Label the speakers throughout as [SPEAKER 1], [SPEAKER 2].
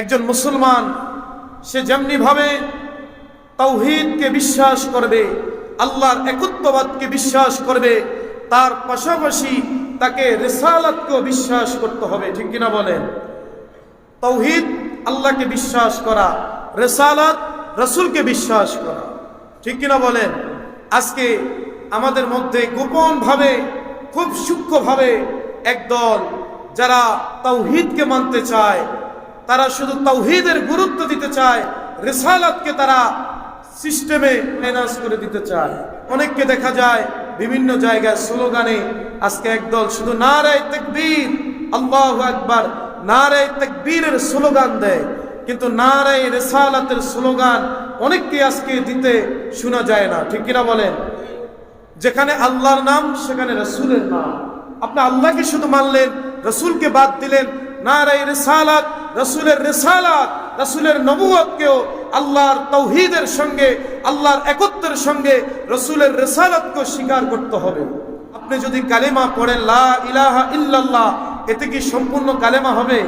[SPEAKER 1] একজন মুসলমান, সে যেমনি ভাবে তৌহিদকে বিশ্বাস করবে, আল্লাহর একত্ববাদকে বিশ্বাস করবে, তার পাশাপাশি তাকে রেসালাতকেও বিশ্বাস করতে হবে, ঠিক কিনা বলেন? তৌহিদ আল্লাহকে বিশ্বাস করা, রেসালাত রসুলকে বিশ্বাস করা, ঠিক কিনা বলেন? আজকে আমাদের মধ্যে গোপনভাবে, খুব সূক্ষ্মভাবে একদল যারা তৌহিদকে মানতে চায় তারা শুধু তৌহিদের গুরুত্ব দিতে চায়, রেসালাতকে তারা সিস্টেমে মেনাজ করে দিতে চায়। অনেককে দেখা যায় বিভিন্ন জায়গায় স্লোগানে, আজকে একদল শুধু নারায় তেকবীর, আল্লাহ একবার নারায় তেকবীরের স্লোগান দেয়। কিন্তু নারায় রেসালাতের স্লোগান অনেককে আজকে দিতে শোনা যায় না, ঠিক কিনা বলেন? যেখানে আল্লাহর নাম, সেখানে রসুলের নাম। আপনি আল্লাহকে শুধু মানলেন, রসুলকে বাদ দিলেন, নারায় রেসালাত রসুলের রেসালাত, রসুলের নবুয়তকেও আল্লাহর তৌহিদের সঙ্গে, আল্লাহর একত্বের সঙ্গে রসুলের রেসালাতকেও স্বীকার করতে হবে। আপনি যদি কালেমা পড়েন, লা ইলাহা ইল্লাল্লাহ, এতে কি সম্পূর্ণ কালেমা হবে?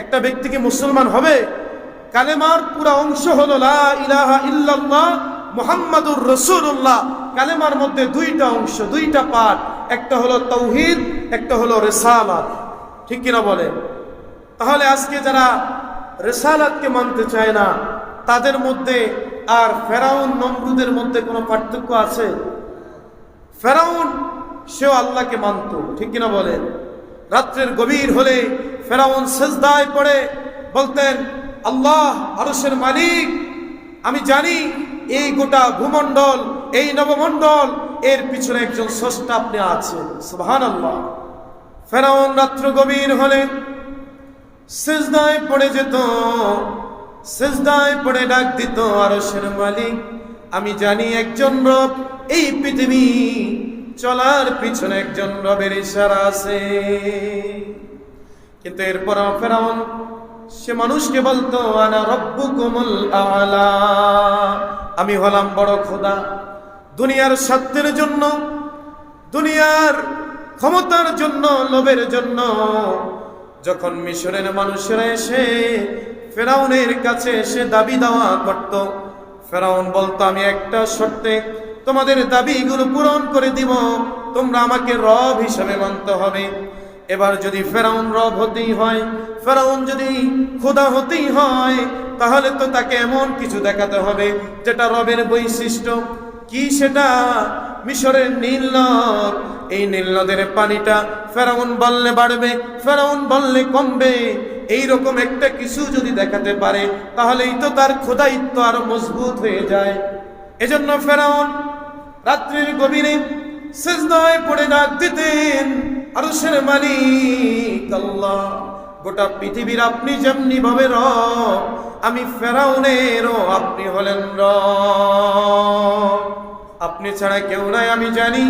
[SPEAKER 1] একটা ব্যক্তি কি মুসলমান হবে? কালেমার পুরা অংশ হলো, লা ইলাহা ইল্লাল্লাহ মুহাম্মাদুর রসুল্লাহ কালেমার মধ্যে দুইটা অংশ, দুইটা পার্ট একটা হলো তৌহিদ, একটা হলো রেসালাত। ঠিক কিনা বলেন? তাহলে আজকে যারা রেসালাতকে মানতে চায় না, তাদের মধ্যে আর ফেরাউন, নমরুদের মধ্যে কোনো পার্থক্য আছে? ফেরাউন, সেও আল্লাহকে মানত, ঠিক কিনা বলেন? রাত্রের গভীর হলে ফেরাউন সেজদায় পড়ে, বলতেন, আল্লাহ আরসের মালিক, আমি জানি এই গোটা ভূমণ্ডল, এই নবমণ্ডল, এর পিছনে একজন স্রষ্টা আপনি আছেন। সুবহান আল্লাহ ফেরাউন রাত্র গভীর হলে সেজদায় পড়ে যেত, সেজদায় পড়ে ডাক দিত আরসের মালিক। আমি জানি একজন রব, এই পৃথিবী চলার পিছনে একজন রবের ইশারা আছে। কিন্তু এরপর ফেরাউন, সে মানুষকে বলতো, আনা রব্বু কোমল আলা। আমি হলাম বড় খোদা। দুনিয়ার স্বার্থের জন্য, দুনিয়ার ক্ষমতার জন্য, লোভের জন্য যখন মিশরের মানুষেরা এসে ফেরাউনের কাছে এসে দাবি দেওয়া করত, ফেরাউন বলতো, আমি একটা শর্তে তোমাদের দাবিগুলো পূরণ করে দিব, তোমরা আমাকে রব হিসাবে মানতে হবে। এবার যদি ফেরাউন রব হতেই হয়, ফেরাউন যদি খোদা হতেই হয়, তাহলে তো তাকে এমন কিছু দেখাতে হবে যেটা রবের বৈশিষ্ট্য। কি সেটা? মিশরের নীল নদ। এই নীল নদের পানিটা ফেরাউন বললে বাড়বে, ফেরাউন বললে কমবে। এই রকম একটা কিছু যদি দেখাতে পারে, তাহলেই তো তার খোদাইত্ব আরও মজবুত হয়ে যায়। এজন্য ফেরাউন রাত্রির গভীরে সেজদায় পড়ে ডাক দিতেন, আরশের মালিক আল্লাহ, গোটা পৃথিবীর আপনি যেমনি ভাবে রব, আমি ফেরাউনেরও আপনি হলেন রব। আপনি ছাড়া কেউ নাই, আমি জানি।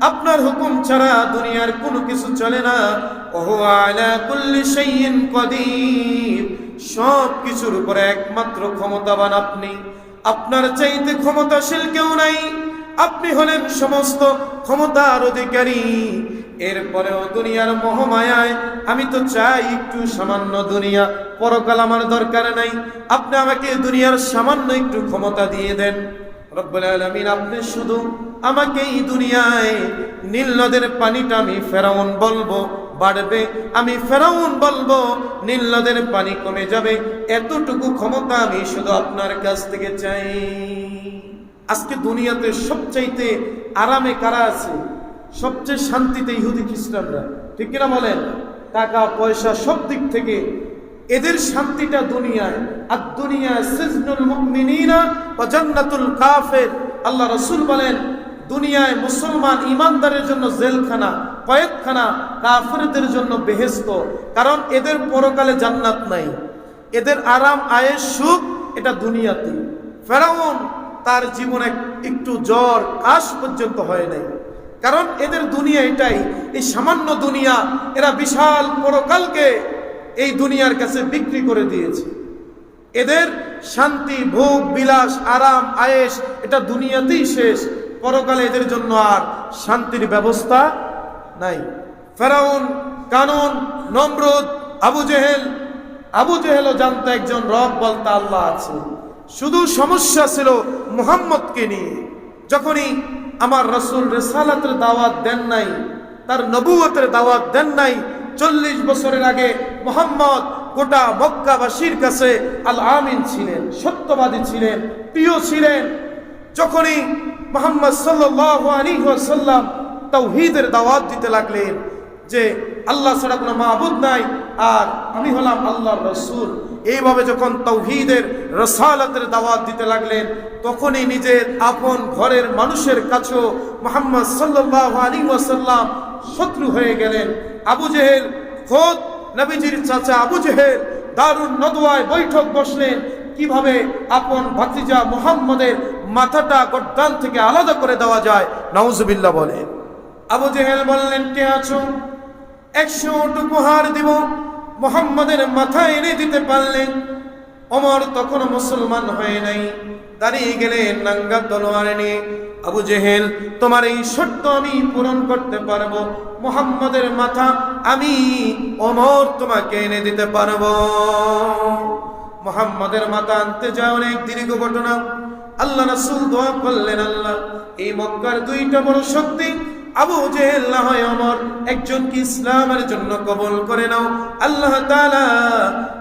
[SPEAKER 1] আপনার হুকুম ছাড়া দুনিয়ার কোনো কিছু চলে না। ওহো আলা কুল্লি শাইইন কদির। সব কিছুর উপরে একমাত্র ক্ষমতাবান আপনি। আপনার চাইতে ক্ষমতাশীল কেউ নাই। আপনি হলেন সমস্ত ক্ষমতার অধিকারী। এরপরেও দুনিয়ার মোহমায়ায় আমি তো চাই একটু সামান্য দুনিয়া। পরকাল আমার দরকার নাই। আপনি আমাকে দুনিয়ার সামান্য একটু ক্ষমতা দিয়ে দেন। রব্বুল আলামিন, আপনি শুধু আমাকে এই দুনিয়ায় নীল নদের পানিটা আমি ফেরাউন বলব, বাড়বে। আমি ফেরাউন বলব, নীল নদের পানি কমে যাবে। এতটুকু ক্ষমতা আমি শুধু আপনার কাছ থেকে চাই। আজকে দুনিয়াতে সবচাইতে আরামে কারা আছে? সবচেয়ে শান্তিতে ইহুদি খ্রিস্টানরা। ঠিক কিনা বলেন? টাকা, পয়সা সব দিক থেকে এদের শান্তিটা দুনিয়ায়। আর দুনিয়া সিজনুল মুমিনিনা ওয়া জান্নাতুল কাফির। আল্লাহ রাসূল বলেন, দুনিয়ায় মুসলমান ইমানদারের জন্য জেলখানা, কয়েকখানা কাফিরদের জন্য বেহেশত। কারণ এদের পরকালে জান্নাত নাই। এদের আরাম আয়ের সুখ, এটা দুনিয়াতে। ফেরাউন তার জীবনে একটু জ্বর, কাশ পর্যন্ত হয় নাই। কারণ এদের দুনিয়া এটাই, এই সামান্য দুনিয়া, এরা বিশাল পরকালকে এই দুনিয়ার কাছে বিক্রি করে দিয়েছে। এদের শান্তি, ভোগ, বিলাস, আরাম আয়েস এটা দুনিয়াতেই শেষ। পরকালে এদের জন্য আর শান্তির ব্যবস্থা নাই। ফেরাউন, কানুন, নমরুদ, আবু জেহেল। আবু জেহেলও জানতো একজন রব বলতে আল্লাহ আছে। শুধু সমস্যা ছিল মুহাম্মদকে নিয়ে। যখনই আমার রসুল রেসালাতের দাওয়াত দেন নাই, তার নবুয়তের দাওয়াত দেন নাই, চল্লিশ বছরের আগে মোহাম্মদ গোটা মক্কাবাসীর কাছে আল আমিন ছিলেন, সত্যবাদী ছিলেন, প্রিয় ছিলেন। যখনই মোহাম্মদ সাল্লাহ আলী সাল্লাম তাওহীদের দাওয়াত দিতে লাগলেন যে আল্লাহ ছাড়া কোনো মাহবুদ নাই, আর আমি হলাম আল্লাহর রসুল, এইভাবে যখন তৌহিদের রসালতের দাওয়াত দিতে লাগলেন, তখনই নিজের আপন ঘরের মানুষের কাছেও মোহাম্মদ সাল্লাহ আলী ওয়াসাল্লাম শত্রু হয়ে গেলেন। আবু জেহেল খোদ নবীজির চাচা আবু জেহেল দারুণ নদুয়ায় বৈঠক বসলেন। কীভাবে আপন ভাতিজা মুহাম্মদের মাথাটা গড্ডান থেকে আলাদা করে দেওয়া যায়, নাউজুবিল্লাহ বলে আবু জেহেল বললেন, কে আছো? একশো উপহার দিব। মোহাম্মদের মাথা এনে দিতে পারলেন। অমর তখনও মুসলমান হয়ে নাই। দাঁড়িয়ে গেলেন নাঙ্গা তলোয়ার নিয়ে। আবু জেহেল, তোমার এই সত্য আমি পূরণ করতে পারব। মোহাম্মদের মাথা আমি অমর তোমাকে এনে দিতে পারব। মোহাম্মদের মাথা আনতে যায় অনেক দীর্ঘ ঘটনা। আল্লাহ রাসুল দোয়া করলেন, আল্লাহ, এই মক্কার দুইটা বড় শক্তি আবু জেহেল না হয় অমর। একজনকে ইসলামের জন্য কবল করে নাও। আল্লাহ তাআলা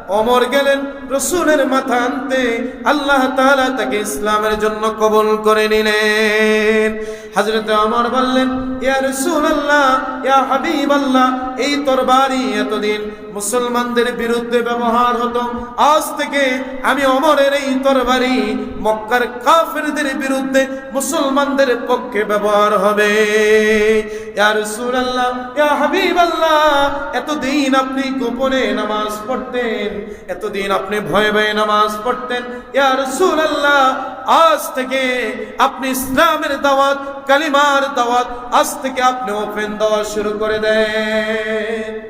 [SPEAKER 1] অমর গেলেন রসুলের মাথা আনতে। আল্লাহ তাআলা তাকে ইসলামের জন্য কবল করে নিলেন। হযরত আমার বললেন, ইয়া রাসূলুল্লাহ, ইয়া হাবিবাল্লাহ, এই তরবারি এতদিন মুসলমানদের বিরুদ্ধে ব্যবহার হতো। আজ থেকে আমি অমরের এই তরবারি মক্কার কাফেরদের বিরুদ্ধে মুসলমানদের পক্ষে ব্যবহার হবে। এতদিন আপনি গোপনে নামাজ পড়তেন, এতদিন আপনি ভয়ে ভয়ে নামাজ পড়তেন ইয়ার সুর আল্লাহ আজ থেকে আপনি ইসলামের দাওয়াত, কালিমার দাওয়াত, আজ থেকে আপনি ওপেন দেওয়া শুরু করে দেন।